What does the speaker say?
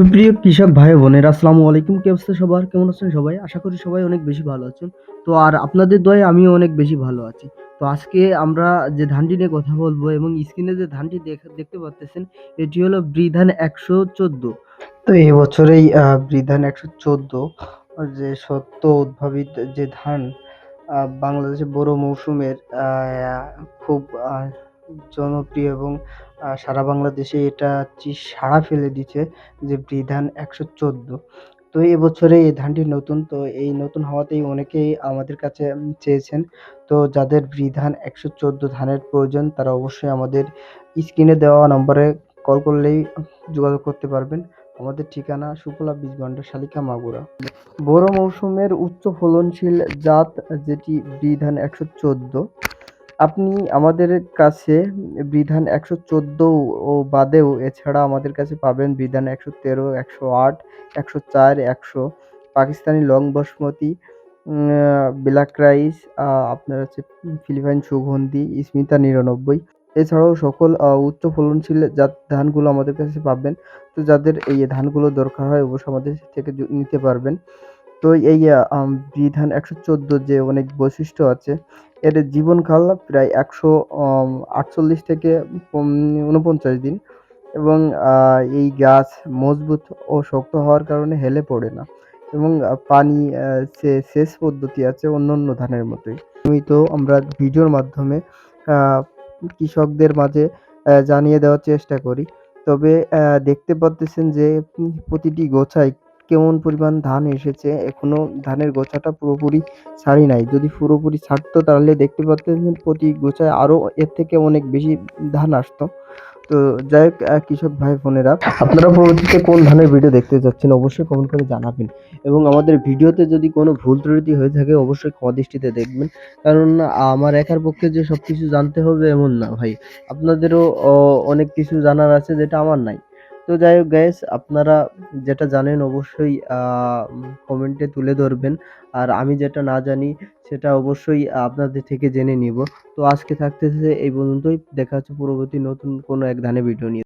সুপ্রিয় কৃষক ভাই বোনেরা, আসসালামু আলাইকুম। কি অবস্থা সবার? কেমন আছেন সবাই? আশা করি সবাই অনেক বেশি ভালো আছেন। তো আর আপনাদের দয়ে আমিও অনেক বেশি ভালো আছি। তো আজকে আমরা যে ধানটি নিয়ে কথা বলব এবং স্ক্রিনে যে ধানটি দেখ- দেখতে পাচ্ছেন এটি হলো বৃধান একশো চোদ্দ। তো এই বছরেই বৃধান একশো চোদ্দ যে সত্য উদ্ভাবিত যে ধান বাংলাদেশে বড় মৌসুমের খুব জনপ্রিয় এবং সারা বাংলাদেশে এটা সাড়া ফেলে দিচ্ছে যে বৃধান একশো চোদ্দ। তো এবছরে এই ধানটি নতুন, তো এই নতুন হওয়াতেই অনেকেই আমাদের কাছে চেয়েছেন। তো যাদের বৃধান একশো চোদ্দ ধানের প্রয়োজন, তারা অবশ্যই আমাদের স্ক্রিনে দেওয়া নম্বরে কল করলেই যোগাযোগ করতে পারবেন। আমাদের ঠিকানা সুফলা বীজ ভান্ডার শালিকা মাগুরা। বড় মৌসুমের উচ্চ ফলনশীল জাত যেটি বৃধান একশো চোদ্দ আপনি আমাদের কাছে বিধান একশো চোদ্দ ও বাদেও এছাড়া আমাদের কাছে পাবেন বিধান একশো তেরো, একশো আট, একশো চার, একশো। Pakistani long basmati black rice আপনার হচ্ছে ফিলিপাইন সুগন্ধি, স্মিতা নিরানব্বই। এছাড়াও সকল উচ্চ ফলনশীল জাত ধানগুলো আমাদের কাছে পাবেন। তো যাদের এই ধানগুলো দরকার হয় অবশ্যই আমাদের থেকে নিতে পারবেন। তো এই বিধান একশো চোদ্দ যে অনেক বৈশিষ্ট্য আছে এর জীবনকাল প্রায় একশো আটচল্লিশ থেকে উনপঞ্চাশ দিন এবং এই গাছ মজবুত ও শক্ত হওয়ার কারণে হেলে পড়ে না এবং পানি সেচ পদ্ধতি আছে অন্য অন্য ধানের মতোই। নিয়মিত আমরা ভিডিওর মাধ্যমে কৃষকদের মাঝে জানিয়ে দেওয়ার চেষ্টা করি। তবে দেখতে পাচ্ছেন যে, প্রতিটি গোছায় কেমন পরিমাণ ধান এসেছে, এখনও ধানের গোছাটা পুরোপুরি ছাড়ি নাই। যদি পুরোপুরি ছাড়তো তাহলে দেখতে পারতেন প্রতি গোছায় আরও এর থেকে অনেক বেশি ধান আসতো। তো যাই হোক কৃষক ভাই বোনেরা, আপনারা পরবর্তীতে কোন ধানের ভিডিও দেখতে যাচ্ছেন অবশ্যই কমেন্ট করে জানাবেন। এবং আমাদের ভিডিওতে যদি কোনো ভুল ত্রুটি হয়ে থাকে অবশ্যই ক্ষমা দৃষ্টিতে দেখবেন। কারণ, আমার একার পক্ষে যে সব কিছু জানতে হবে এমন না ভাই। আপনাদেরও অনেক কিছু জানার আছে যেটা আমার নাই। তো যাই হোক গ্যাস আপনারা যেটা জানেন অবশ্যই কমেন্টে তুলে ধরবেন। আর আমি যেটা না জানি, সেটা অবশ্যই আপনাদের থেকে জেনে নিব। তো আজকে থাকতেছে এই পর্যন্তই। দেখা হচ্ছে পরবর্তী নতুন কোনো এক ধানে ভিডিও নিয়ে।